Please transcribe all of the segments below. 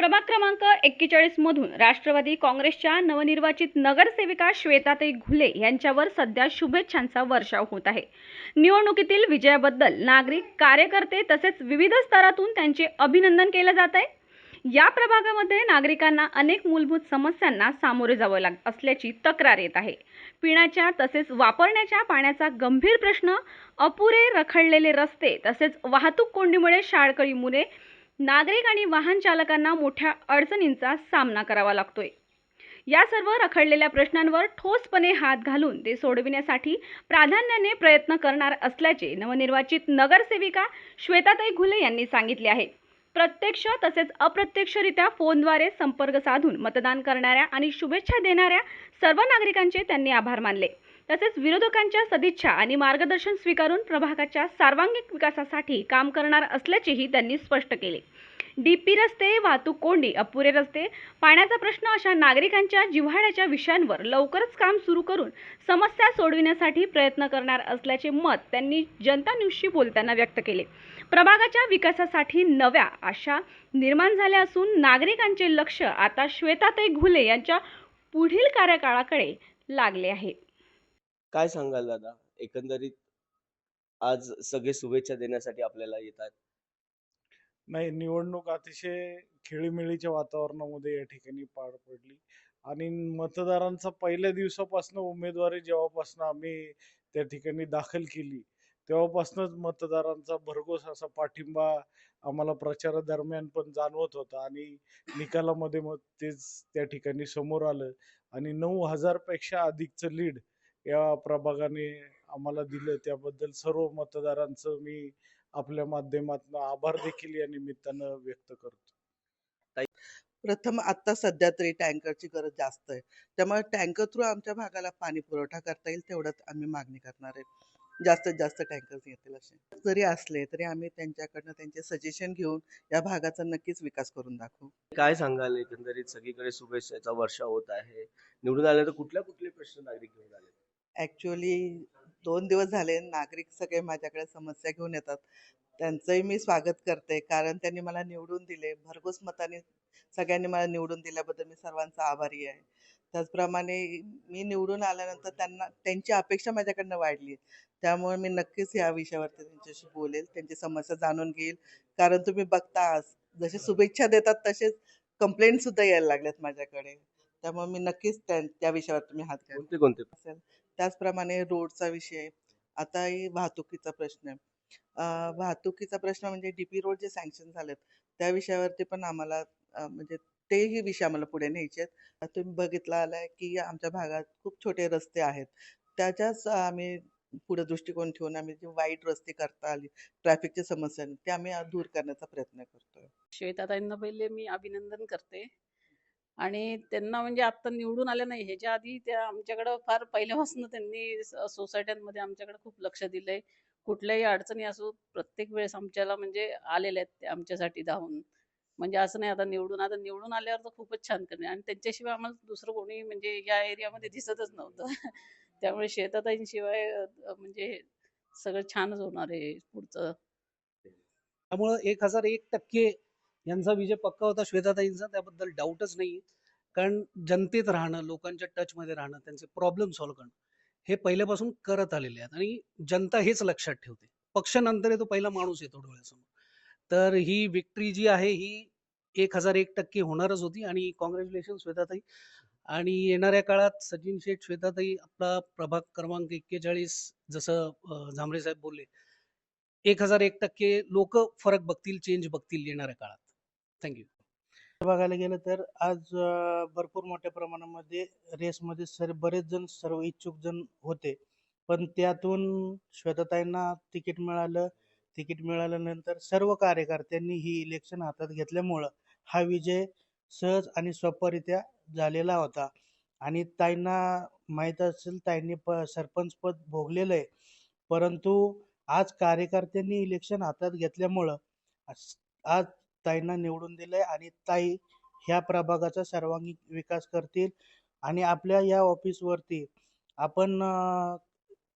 प्रभाग क्रमांक एक्केचाळीस मधून राष्ट्रवादी काँग्रेसच्या नवनिर्वाचित नगरसेविका श्वेताताई घुले यांच्यावर सध्या शुभेच्छांचा वर्षाव होत आहे. निवडणुकीतील विजयाबद्दल नागरिक कार्यकर्ते तसेच विविध स्तरातून त्यांचे अभिनंदन केलं जात आहे. या प्रभागामध्ये नागरिकांना अनेक मूलभूत समस्यांना सामोरे जावं लाग असल्याची तक्रार येत आहे. पिण्याच्या तसेच वापरण्याच्या पाण्याचा गंभीर प्रश्न अपुरे रखडलेले रस्ते तसेच वाहतूक कोंडीमुळे शाळकरी मुले नागरिक आणि वाहन चालकांना मोठ्या अडचणींचा सामना करावा लागतोय. या सर्व रखडलेल्या प्रश्नांवर ठोसपणे हात घालून ते सोडविण्यासाठी प्राधान्याने प्रयत्न करणार असल्याचे नवनिर्वाचित नगरसेविका श्वेताताई घुले यांनी सांगितले आहे. प्रत्यक्ष तसेच अप्रत्यक्षरित्या फोनद्वारे संपर्क साधून मतदान करणाऱ्या आणि शुभेच्छा देणाऱ्या सर्व नागरिकांचे त्यांनी आभार मानले. तसेच विरोधकांच्या सदिच्छा आणि मार्गदर्शन स्वीकारून प्रभागाच्या सर्वांगीण विकासासाठी काम करणार असल्याचेही त्यांनी स्पष्ट केले. डीपी रस्ते वाहतूक कोंडी अपुरे रस्ते पाण्याचा प्रश्न अशा नागरिकांच्या जिव्हाळ्याच्या विषयांवर लवकरच काम सुरू करून समस्या सोडविण्यासाठी प्रयत्न करणार असल्याचे मत त्यांनी जनता न्यूजशी बोलताना व्यक्त केले. प्रभागाच्या विकासासाठी नव्या आशा निर्माण झाल्या असून नागरिकांचे लक्ष आता श्वेताताई घुले यांच्या पुढील कार्यकाळाकडे लागले आहे. काय सांगाल दादा? एकंदरीत आज सगळे शुभेच्छा देण्यासाठी आपल्याला येतात. नाही निवडणूक अतिशय खेळीमेळीच्या वातावरणामध्ये या ठिकाणी पार पडली. आणि मतदारांचा पहिल्या दिवसापासून उमेदवारी जेव्हापासून आम्ही त्या ठिकाणी दाखल केली तेव्हापासूनच मतदारांचा भरघोस असा पाठिंबा आम्हाला प्रचारादरम्यान पण जाणवत होता. आणि निकालामध्ये मग तेच त्या ठिकाणी समोर आलं. आणि नऊ हजारपेक्षा अधिकचं लीड या प्रभागाने आम्हाला दिलं त्याबद्दल सर्व मतदारांचं मी आपल्या माध्यमातून आभार देखील या निमित्तानं व्यक्त करतो. प्रथम आता सध्या तरी टँकरची गरज जास्त आहे. त्यामुळे टँकर थ्रू आमच्या भागाला पाणी पुरवठा करता येईल तेवढंच आम्ही मागणी करणार आहे. जास्तीत जास्त टँकर्स येतील असे. जरी असले तरी आम्ही त्यांच्याकडनं त्यांचे सजेशन घेऊन या भागाचा नक्कीच विकास करून दाखवू. काय सांगाल एकंदरीत? सगळीकडे शुभेच्छाचा वर्षा होत आहे. निवडून आले तर कुठल्या कुठले प्रश्न नागरिक घेऊन आले? ॲक्च्युअली दोन दिवस झाले नागरिक सगळे माझ्याकडे समस्या घेऊन येतात. त्यांचंही मी स्वागत करते कारण त्यांनी मला निवडून दिले. भरघोस मताने सगळ्यांनी मला निवडून दिल्याबद्दल मी सर्वांचा आभारी आहे. त्याचप्रमाणे मी निवडून आल्यानंतर त्यांना त्यांची अपेक्षा माझ्याकडनं वाढली. त्यामुळे मी नक्कीच या विषयावरती त्यांच्याशी बोलेल त्यांची समस्या जाणून घेईल. कारण तुम्ही बघता जसे शुभेच्छा देतात तसेच कंप्लेंट सुद्धा यायला लागल्यात माझ्याकडे. त्यामुळे मी नक्कीच त्या विषयावर तुम्ही हात घाल. कोणते कोणते? असेल. त्याचप्रमाणे रोडचा विषय आताही वाहतुकीचा प्रश्न आहे. वाहतुकीचा प्रश्न म्हणजे डीपी रोड जे सँक्शन झालेत त्या विषयावरती पण आम्हाला म्हणजे तेही विषय आम्हाला पुढे न्यायचे आहेत. तुम्ही बघितलं आलाय की आमच्या भागात खूप छोटे रस्ते आहेत. त्याच्याच आम्ही पुढे दृष्टिकोन ठेवून आम्ही जे वाईट रस्ते करता आली ट्रॅफिकची समस्या ते आम्ही दूर करण्याचा प्रयत्न करतोय. श्वेताताईंना पहिले मी अभिनंदन करते. आणि त्यांना म्हणजे आत्ता निवडून आल्या नाही. ह्याच्या आधी त्या आमच्याकडं फार पहिल्यापासून त्यांनी सोसायट्यांमध्ये आमच्याकडे खूप लक्ष दिलंय. कुठल्याही अडचणी असो प्रत्येक वेळेस आमच्याला म्हणजे आलेल्या आहेत ते आमच्यासाठी धावून. म्हणजे असं नाही आता निवडून आता निवडून आल्यावर तर खूपच छान करणे आणि त्यांच्याशिवाय आम्हाला दुसरं कोणी म्हणजे या एरियामध्ये दिसतच नव्हतं. त्यामुळे शेताताईंशिवाय म्हणजे सगळं छानच होणार आहे पुढचं. त्यामुळं एक हजार एक टक्के यांचा विजय पक्का होता श्वेताताईंचा त्याबद्दल डाऊटच नाही कारण जनतेत राहणं लोकांच्या टचमध्ये राहणं त्यांचे प्रॉब्लेम सॉल्व्ह करणं हे पहिल्यापासून करत आलेले आहेत. आणि जनता हेच लक्षात ठेवते. पक्ष नंतर येतो पहिला माणूस येतो डोळ्यासमोर. तर ही विक्ट्री जी आहे ही एक हजार एक टक्के होणारच होती. आणि कॉंग्रॅच्युलेशन श्वेताताई. आणि येणाऱ्या काळात सचिन शेठ श्वेताताई आपला प्रभाग क्रमांक एक्केचाळीस जसं झांबरे साहेब बोलले एक हजार एक टक्के लोक फरक बघतील चेंज बघतील येणाऱ्या काळात. थँक्यू बघायला गेलं तर आज भरपूर मोठ्या प्रमाणामध्ये रेसमध्ये सर बरेच जण सर्व इच्छुक जण होते. पण त्यातून श्वेताताईंना तिकीट मिळालं. तिकीट मिळाल्यानंतर सर्व कार्यकर्त्यांनी ही इलेक्शन हातात घेतल्यामुळं हा विजय सहज आणि सोपरित्या झालेला होता. आणि ताईंना माहीत असेल ताईंनी प सरपंच पद भोगलेलं आहे. परंतु आज कार्यकर्त्यांनी इलेक्शन हातात घेतल्यामुळं आज ताईंना निवडून दिलंय आणि ताई ह्या प्रभागाचा सर्वांगीण विकास करतील. आणि आपल्या या ऑफिसवरती आपण अं,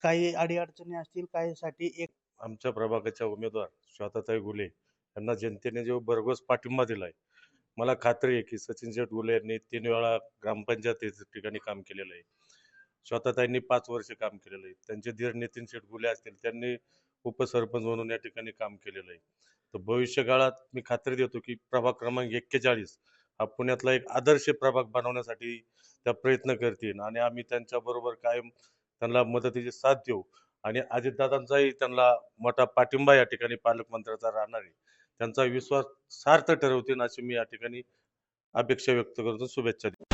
काही अडीअडचणी असतील काहीसाठी एक आमच्या प्रभागाच्या उमेदवार श्वाताताई गुले यांना जनतेने जो भरघोस पाठिंबा दिलाय मला खात्री आहे की सचिन शेठ गुले यांनी तीन वेळा ग्रामपंचायतीच्या ठिकाणी काम केलेलं आहे. श्वाताताईंनी पाच वर्ष काम केलेलं आहे. त्यांचे धीर नितीन शेठ गुले असतील त्यांनी उपसरपंच म्हणून या ठिकाणी काम केलेलं आहे. तर भविष्य काळात मी खात्री देतो की प्रभाग क्रमांक एक्केचाळीस हा पुण्यातला एक आदर्श प्रभाग बनवण्यासाठी त्या प्रयत्न करतील. आणि आम्ही त्यांच्याबरोबर कायम त्यांना मदतीची साथ देऊ. आणि अजितदादांचाही त्यांना मोठा पाठिंबा या ठिकाणी पालकमंत्र्याचा राहणार आहे. त्यांचा विश्वास सार्थ ठरवतील अशी मी या ठिकाणी अपेक्षा व्यक्त करतो. शुभेच्छा देतो.